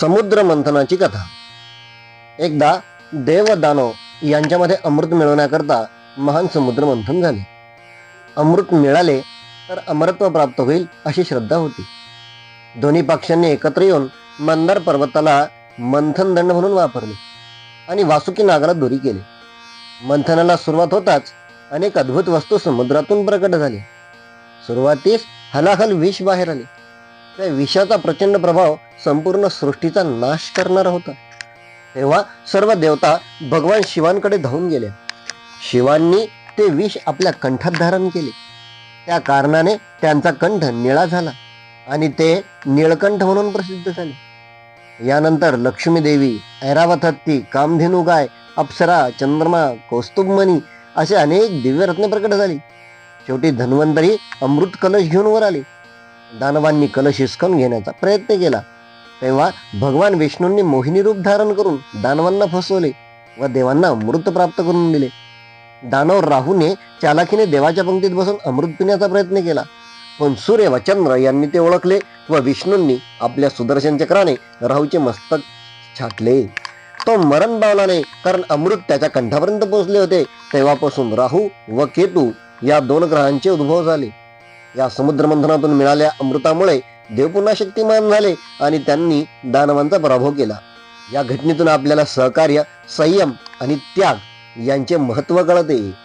समुद्र मंथनाची कथा. एकदा देव दानव यांच्यामध्ये अमृत मिळवण्याकरता महान समुद्र मंथन झाले. अमृत मिळाले तर अमरत्व प्राप्त होईल अशी श्रद्धा होती. दोन्ही पक्षांनी एकत्र येऊन मंदार पर्वताला मंथन दंड म्हणून वापरले आणि वासुकी नागाला दोरी केले. मंथनाला सुरुवात होताच अनेक अद्भुत वस्तू समुद्रातून प्रकट झाले. सुरुवातीस हलाहल विष बाहेर आले. त्या विषाचा प्रचंड प्रभाव संपूर्ण सृष्टीचा नाश करणारा होता. तेव्हा सर्व देवता भगवान शिवांकडे धावून गेल्या शिवांनी ते विष आपल्या कंठात धारण केले. त्या कारणाने त्यांचा कंठ निळा झाला आणि ते निळकंठ म्हणून प्रसिद्ध झाले. यानंतर लक्ष्मी देवी ऐरावत हत्ती कामधेनू गाय अप्सरा चंद्रमा कौस्तुभमणी असे अनेक दिव्यरत्ने प्रकट झाली. शेवटी धन्वंतरी अमृत कलश घेऊन वर आले. दानवांनी कलश हिसकावून घेण्याचा प्रयत्न केला. तेव्हा भगवान विष्णूंनी मोहिनी रूप धारण करून दानवांना फसवले व देवांना अमृत प्राप्त करून दिले. दानव राहूने चालाखीने देवाच्या पंक्तीत बसून अमृत पिण्याचा प्रयत्न केला. पण सूर्य व चंद्र यांनी ते ओळखले व विष्णूंनी आपल्या सुदर्शन चक्राने राहूचे मस्तक छाटले. तो मरण पावला नाही कारण अमृत त्याच्या कंठापर्यंत पोहोचले होते तेव्हापासून राहू व केतू या दोन ग्रहांचे उद्भव झाले. या समुद्रमंथनातून मिळाल्या अमृतामुळे देव पुन्हा शक्तिमान झाले आणि त्यांनी दानवांचा पराभव केला. या घटनेतून आपल्याला सहकार्य संयम आणि त्याग यांचे महत्त्व कळते.